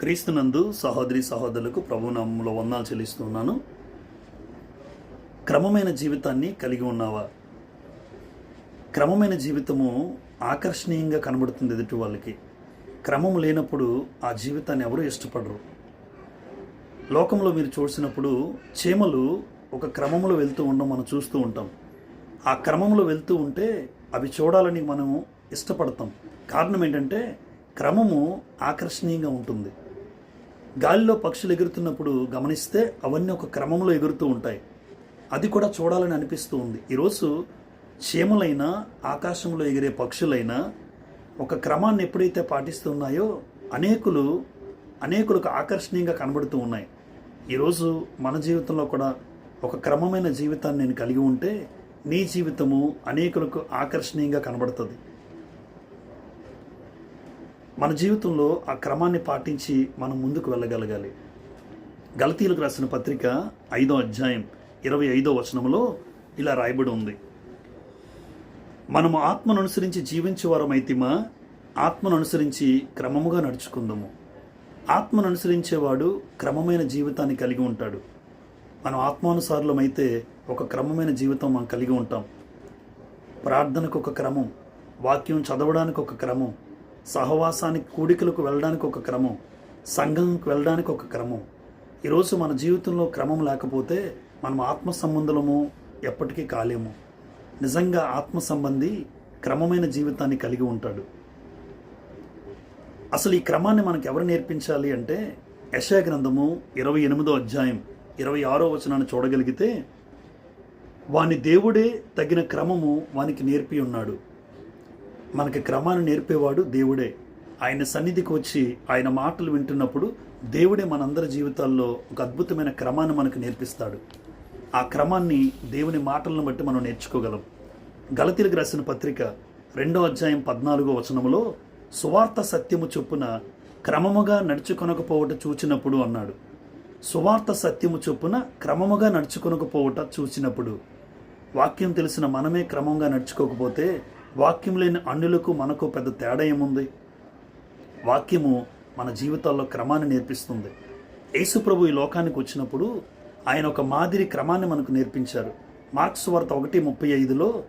క్రీస్తునందు సహోదరి సహోదరులకు ప్రభునామంలో వందాలు చెల్లిస్తున్నాను. క్రమమైన జీవితాన్ని కలిగి ఉన్నావా? క్రమమైన జీవితము ఆకర్షణీయంగా కనబడుతుంది ఎదుటి వాళ్ళకి. క్రమం లేనప్పుడు ఆ జీవితాన్ని ఎవరు ఇష్టపడరు. లోకంలో మీరు చూసినప్పుడు చీమలు ఒక క్రమంలో వెళ్తూ ఉండడం మనం చూస్తూ ఉంటాం. ఆ క్రమంలో వెళ్తూ ఉంటే అవి చూడాలని మనం ఇష్టపడతాం. కారణం ఏంటంటే క్రమము ఆకర్షణీయంగా ఉంటుంది. గాలిలో పక్షులు ఎగురుతున్నప్పుడు గమనిస్తే అవన్నీ ఒక క్రమంలో ఎగురుతూ ఉంటాయి. అది కూడా చూడాలని అనిపిస్తూ ఉంది. ఈరోజు చీమలైనా ఆకాశంలో ఎగిరే పక్షులైనా ఒక క్రమాన్ని ఎప్పుడైతే పాటిస్తున్నాయో అనేకులు అనేకులకు ఆకర్షణీయంగా కనబడుతూ ఉన్నాయి. ఈరోజు మన జీవితంలో కూడా ఒక క్రమమైన జీవితాన్ని నేను కలిగి ఉంటే నీ జీవితము అనేకులకు ఆకర్షణీయంగా కనబడుతుంది. మన జీవితంలో ఆ క్రమాన్ని పాటించి మనం ముందుకు వెళ్ళగలగాలి. గలతీలకు రాసిన పత్రిక ఐదో అధ్యాయం ఇరవై ఐదో వచనంలో ఇలా రాయబడి ఉంది. మనము ఆత్మను అనుసరించి జీవించేవారమైతిమా? ఆత్మను అనుసరించి క్రమముగా నడుచుకుందాము. ఆత్మను అనుసరించేవాడు క్రమమైన జీవితాన్ని కలిగి ఉంటాడు. మనం ఆత్మానుసారులమైతే ఒక క్రమమైన జీవితం మనం కలిగి ఉంటాం. ప్రార్థనకు ఒక క్రమం వాక్యం చదవడానికి ఒక క్రమం సహవాసానికి కూడికలకు వెళ్ళడానికి ఒక క్రమం సంఘంకి వెళ్ళడానికి ఒక క్రమం. ఈరోజు మన జీవితంలో క్రమం లేకపోతే మనం ఆత్మ సంబంధులము ఎప్పటికీ కాలేము. నిజంగా ఆత్మ సంబంధి క్రమమైన జీవితాన్ని కలిగి ఉంటాడు. అసలు ఈ క్రమాన్ని మనకు ఎవరు నేర్పించాలి అంటే యశా గ్రంథము ఇరవై ఎనిమిదో అధ్యాయం ఇరవై ఆరో వచనాన్ని చూడగలిగితే వాని దేవుడే తగిన క్రమము వానికి నేర్పి ఉన్నాడు. మనకి క్రమాన్ని నేర్పేవాడు దేవుడే. ఆయన సన్నిధికి వచ్చి ఆయన మాటలు వింటున్నప్పుడు దేవుడే మనందరి జీవితాల్లో ఒక అద్భుతమైన క్రమాన్ని మనకు నేర్పిస్తాడు. ఆ క్రమాన్ని దేవుని మాటలను బట్టి మనం నేర్చుకోగలం. గలతీలకు రాసిన పత్రిక రెండో అధ్యాయం పద్నాలుగో వచనములో సువార్త సత్యము చొప్పున క్రమముగా నడుచుకొనకపోవట చూచినప్పుడు అన్నాడు. సువార్త సత్యము చొప్పున క్రమముగా నడుచుకొనకపోవట చూసినప్పుడు వాక్యం తెలిసిన మనమే క్రమంగా నడుచుకోకపోతే వాక్యం లేని అన్యులకు మనకు పెద్ద తేడా ఏముంది? వాక్యము మన జీవితాల్లో క్రమాన్ని నేర్పిస్తుంది. యేసుప్రభు ఈ లోకానికి వచ్చినప్పుడు ఆయన ఒక మాదిరి క్రమాన్ని మనకు నేర్పించారు. మార్క్స్ వార్త ఒకటి ముప్పై ఐదులో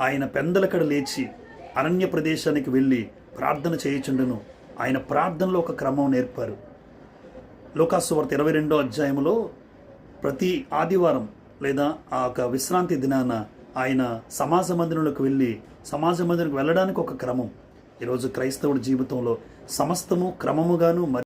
ఆయన పెందలకడ లేచి అరణ్య ప్రదేశానికి వెళ్ళి ప్రార్థన చేయుచుండెను. ఆయన ప్రార్థనలో ఒక క్రమం నేర్పారు. లోకాసు వార్త ఇరవై రెండో అధ్యాయంలో ప్రతి ఆదివారం లేదా ఆ యొక్క విశ్రాంతి దినాన ఆయన సమాజ మందిరంలోకి వెళ్ళి సమాజ మందిరంకి వెళ్ళడానికి ఒక క్రమం. ఈరోజు క్రైస్తవుడి జీవితంలో సమస్తము క్రమముగాను మరి